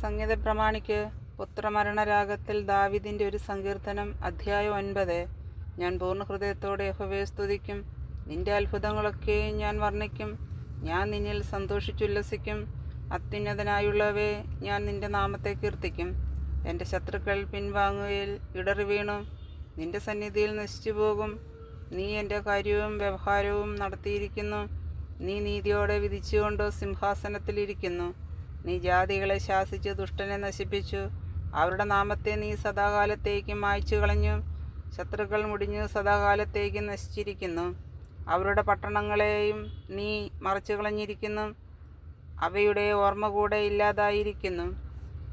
സംഗീത പ്രമാണിക്ക് പുത്രമരണരാഗത്തിൽ ദാവിദിന്റെ ഒരു സങ്കീർത്തനം അധ്യായം ഒൻപത്. ഞാൻ പൂർണ ഹൃദയത്തോടെ യഹോവയെ സ്തുതിക്കും. നിന്റെ അത്ഭുതങ്ങളൊക്കെയും ഞാൻ വർണിക്കും. ഞാൻ നിന്നിൽ സന്തോഷിച്ചുല്ലസിക്കും. അത്യുന്നതനായുള്ളവേ ഞാൻ നിന്റെ നാമത്തെ കീർത്തിക്കും. എന്റെ ശത്രുക്കൾ പിൻവാങ്ങുകയിൽ ഇടറി വീണു നിന്റെ സന്നിധിയിൽ നശിച്ചു പോകും നീ എന്റെ കാര്യവും വ്യവഹാരവും നടത്തിയിരിക്കുന്നു. നീ നീതിയോടെ വിധിച്ചുകൊണ്ട് സിംഹാസനത്തിലിരിക്കുന്നു. നീ ജാതികളെ ശാസിച്ച് ദുഷ്ടനെ നശിപ്പിച്ചു. അവരുടെ നാമത്തെ നീ സദാകാലത്തേക്കും മായ്ച്ചു കളഞ്ഞു ശത്രുക്കൾ മുടിഞ്ഞു സദാകാലത്തേക്കും നശിച്ചിരിക്കുന്നു. അവരുടെ പട്ടണങ്ങളെയും നീ മറച്ചു കളഞ്ഞിരിക്കുന്നു അവയുടെ ഓർമ്മ കൂടെ ഇല്ലാതായിരിക്കുന്നു.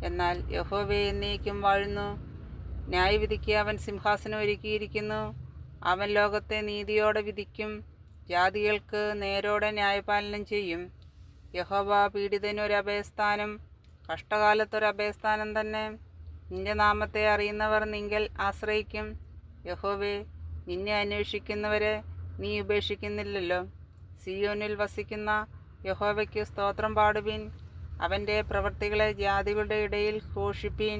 എന്നാൽ യഹോവെ എന്നേക്കും വാഴുന്നു. ന്യായവിധിക്ക് അവൻ സിംഹാസനം ഒരുക്കിയിരിക്കുന്നു. അവൻ ലോകത്തെ നീതിയോടെ വിധിക്കും. ജാതികൾക്ക് നേരോടെ ന്യായപാലനം ചെയ്യും. യഹോവ പീഡിതനൊരഭയസ്ഥാനം അഭയസ്ഥാനം കഷ്ടകാലത്തൊരു അഭയസ്ഥാനം തന്നെ. നിന്റെ നാമത്തെ അറിയുന്നവർ നിങ്കൽ ആശ്രയിക്കും. യഹോവേ നിന്നെ അന്വേഷിക്കുന്നവരെ നീ ഉപേക്ഷിക്കുന്നില്ലല്ലോ. സിയോനിൽ വസിക്കുന്ന യഹോവയ്ക്ക് സ്തോത്രം പാടുവിൻ. അവന്റെ പ്രവൃത്തികളെ ജാതികളുടെ ഇടയിൽ ഘോഷിപ്പീൻ.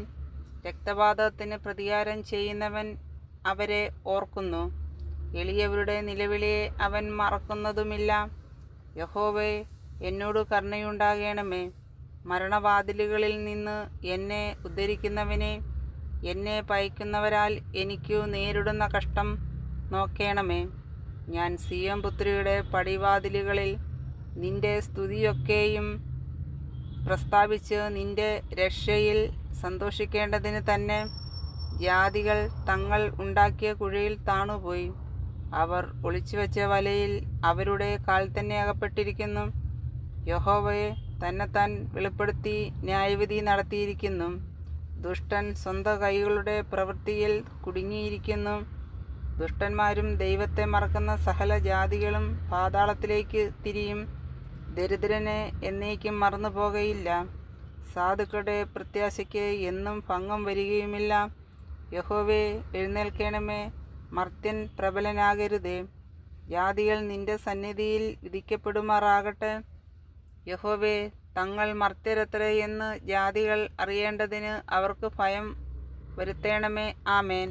രക്തപാതത്തിന് പ്രതികാരം ചെയ്യുന്നവൻ അവരെ ഓർക്കുന്നു. എളിയവരുടെ നിലവിളിയെ അവൻ മറക്കുന്നതുമില്ല. യഹോവേ എന്നോട് കരുണയുണ്ടാകണമേ. മരണവാതിലുകളിൽ നിന്ന് എന്നെ ഉദ്ധരിക്കുന്നവനെ എന്നെ പയക്കുന്നവരാൽ എനിക്കു നേരിടുന്ന കഷ്ടം നോക്കേണമേ. ഞാൻ സിയം പുത്രിയുടെ പടിവാതിലുകളിൽ നിന്റെ സ്തുതിയൊക്കെയും പ്രസ്താവിച്ച് നിന്റെ രക്ഷയിൽ സന്തോഷിക്കേണ്ടതിന് തന്നെ ജാതികൾ തങ്ങൾ ഉണ്ടാക്കിയ കുഴിയിൽ താണുപോയി. അവർ ഒളിച്ചുവെച്ച വലയിൽ അവരുടെ കാൽ തന്നെ അകപ്പെട്ടിരിക്കുന്നു. യഹോവയെ തന്നെത്താൻ വെളിപ്പെടുത്തി ന്യായവിധി നടത്തിയിരിക്കുന്നു. ദുഷ്ടൻ സ്വന്തം കൈകളുടെ പ്രവൃത്തിയിൽ കുടുങ്ങിയിരിക്കുന്നു. ദുഷ്ടന്മാരും ദൈവത്തെ മറക്കുന്ന സകല ജാതികളും പാതാളത്തിലേക്ക് തിരിയും. ദരിദ്രനെ എന്നേക്കും മറന്നു പോകയില്ല സാധുക്കളുടെ പ്രത്യാശയ്ക്ക് എന്നും ഭംഗം വരികയുമില്ല. യഹോവേ എഴുന്നേൽക്കണമേ മർത്യൻ പ്രബലനാകരുതേ. ജാതികൾ നിന്റെ സന്നിധിയിൽ വിധിക്കപ്പെടുമാറാകട്ടെ. യഹോവേ തങ്ങൾ മർത്യരത്രേ എന്ന് ജാതികൾ അറിയേണ്ടതിന് അവർക്ക് ഭയം വരുത്തേണമേ. ആമേൻ.